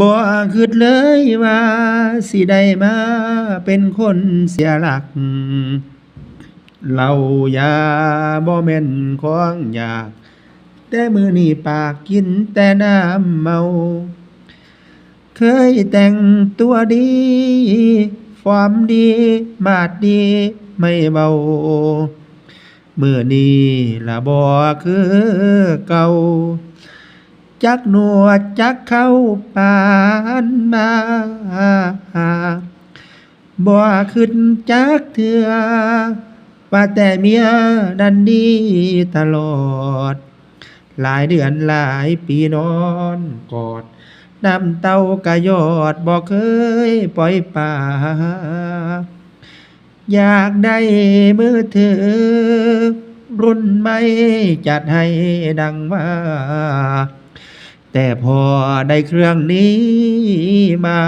บ่คิดเลยว่าสิได้มาเป็นคนเสียหลักเหล้ายาบ่แม่นของอยาก แต่มือนี้ปากกินแต่น้ำเมา เคยแต่งตัวดีฟอร์มดีมาดดีไม่เบามื้อนี้ละบ่คือเก่า จักหนวดจักเข้าปานมาบ่ขึ้นจักเทื่อว่าแต่เมียนั้นดีตลอด หลายเดือนหลายปีนอนกอดน้ำเต้ากะยอดบ่เคยปล่อยปาอยากได้มือถือ รุ่นใหม่จัดให้ดังว่า แต่พอได้เครื่องนี้มา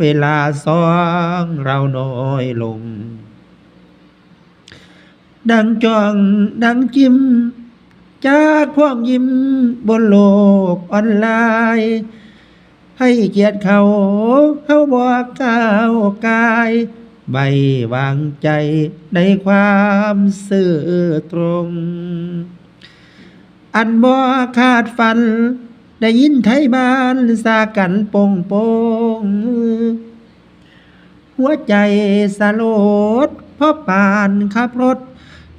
เวลาสองเราน้อยลง ดังจ้องดังจิ้ม จากพวกยิ้มบนโลกออนไลน์ ให้เกียรติเขาเขาบอกก้าวกายใบวางใจในความซื่อตรง อันบ่ขาดฝัน ได้ยินไทยบ้านสากันโป่งโป่งหัวใจสลดเพราะปานขับรถ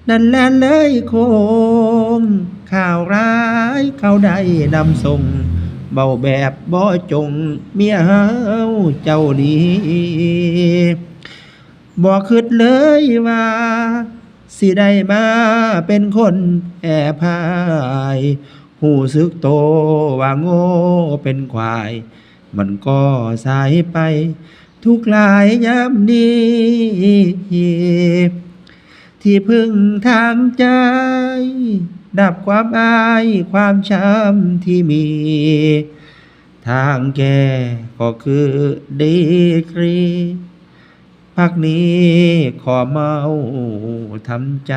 นั่นและเลยโคง ข่าวร้ายเขาได้นำส่ง เบาแบบบ่จง เมียเฮาเจ้าดีบ่คิดเลยว่า สิได้มาเป็นคนแอบพาย หูซึกโตว่าโง่เป็นควาย มันก็สายไป ทุกหลายยามนี้ ที่พึ่งทางใจ ดับความอายความช้ำที่มี ทางแก้ก็คือดีกรีพักนี้ขอเมาทำใจ